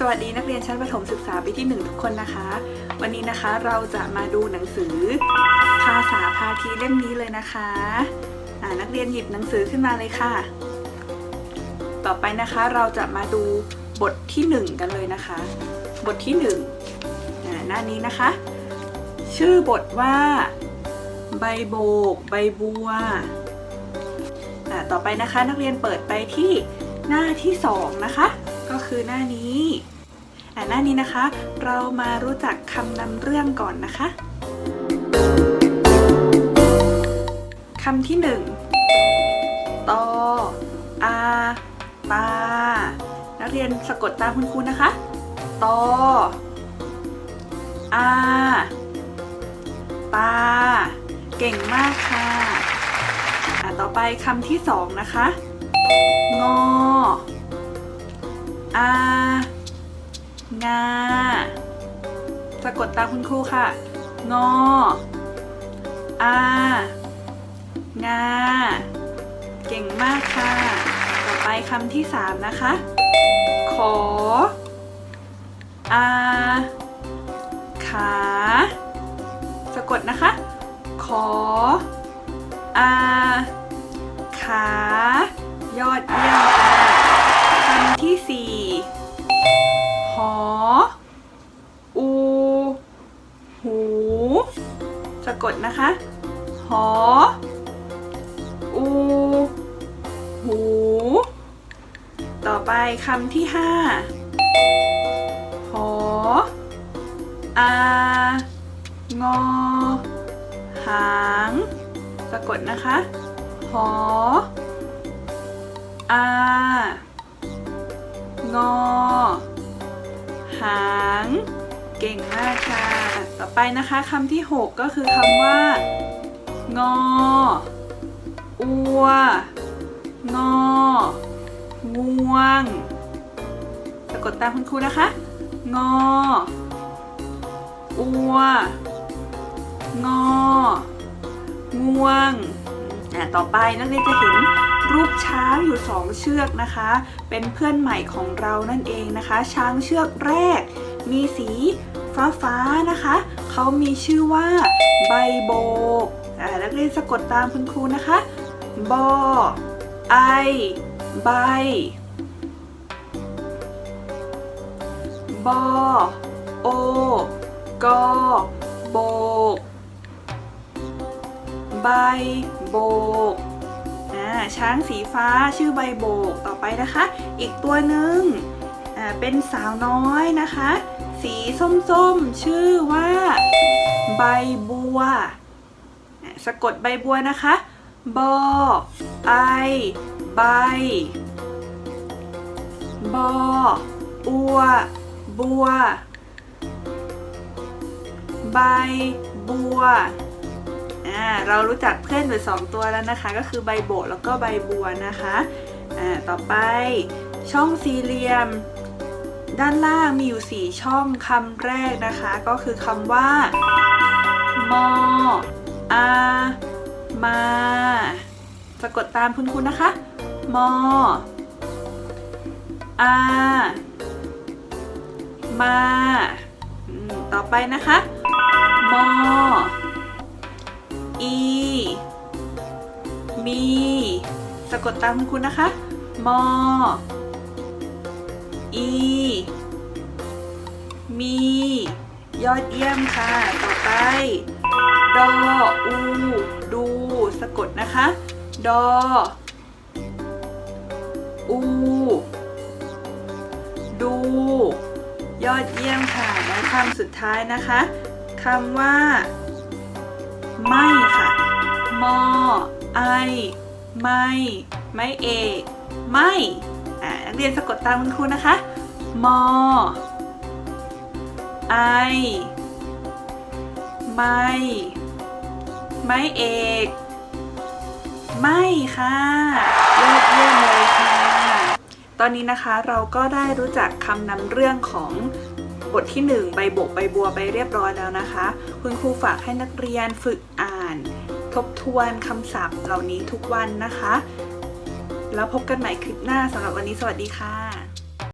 สวัสดีนักเรียนชั้นประถมศึกษาปีที่หนึ่งทุกคนนะคะ วันนี้นะคะเราจะมาดูหนังสือ ภาษาพาทีเล่มนี้เลยนะคะอ่านักเรียนหยิบหนังสือขึ้นมาเลยค่ะ ต่อไปนะคะเราจะมาดูบทที่หนึ่งกันเลยนะคะ บทที่หนึ่งหน้านี้นะคะ ชื่อบทว่า ใบโบก ใบบัวต่อไปนะคะนักเรียนเปิดไปที่หน้าที่สองนะคะ ก็คือหน้านี้อ่าหน้านี้นะคะ เรามารู้จักคำนำเรื่องก่อนนะคะคำที่หนึ่งตออาตา นักเรียนสะกดตามคุณครูนะคะตออาตา เก่งมากค่ะ อะ ต่อไปคำที่สองนะคะ งอ อางาสะกดตามคุณครูค่ะ งอ อางา เก่งมากค่ะ ต่อไปคำที่สามนะคะ ขอ อาขา สะกดนะคะ ขอ อา ขา ยอดเยี่ยม ที่สี่หอ อู หู สะกดนะคะ หอ อู หู ต่อไปคำที่ห้าหอ อา งอ หาง สะกดนะคะ หอ อา งอ หาง เก่งมากค่ะ ต่อไปนะคะคำที่ 6 ก็คือคำว่า งอ อัว งองวงสะกดตามคุณครูนะคะ งอ อัว งอ ง่วง ต่อไปนักเรียนจะเห็นรูปช้างอยู่สองเชือกนะคะ เป็นเพื่อนใหม่ของเรานั่นเองนะคะ ช้างเชือกแรก มีสีฟ้าฟ้านะคะ เขามีชื่อว่าใบโบกนักเรียนสะกดตามคุณครูนะคะ บอ ไอ ใบ บอ โอกอโบ ใบโบกช้างสีฟ้าชื่อใบโบกต่อไปนะคะ อีกตัวหนึ่งเป็นสาวน้อยนะคะ สีส้มๆ ชื่อว่า ใบบัว สะกดใบบัวนะคะบอไอใบ บออัว บัว ใบบัว อ่าเรารู้จักเพื่อนอยู่สองตัวแล้วนะคะ ก็คือใบโบแล้วก็ใบบัวนะคะอ่าต่อไปช่องสี่เหลี่ยม ด้านล่างมีอยู่สี่ช่องคำแรกนะคะ ก็คือคำว่ามออามาสะกดตามคุณคุณนะคะ มออามา ต่อไปนะคะ มอ อีมีสะกดตามคุณนะคะ มอ อี มี ยอดเยี่ยมค่ะ ต่อไป ดอ อู ดู สะกดนะคะ ดอ อู ดู ยอดเยี่ยมค่ะ และคำสุดท้ายนะคะ คำว่า ไม่ค่ะมอไอ ไม่ ไม่เอกไม่อ่านักเรียนสะกดตามคุณครูนะคะมอไอ ไม่ ไม่เอก ไม่ค่ะยอดเยี่ยมเลยค่ะ ตอนนี้นะคะเราก็ได้รู้จักคำนำเรื่องของ บทที่ 1 ใบโบกใบบัวไปเรียบร้อยแล้วนะคะ คุณครูฝากให้นักเรียนฝึกอ่าน ทบทวนคำศัพท์เหล่านี้ทุกวันนะคะ แล้วพบกันใหม่คลิปหน้าสำหรับวันนี้สวัสดีค่ะ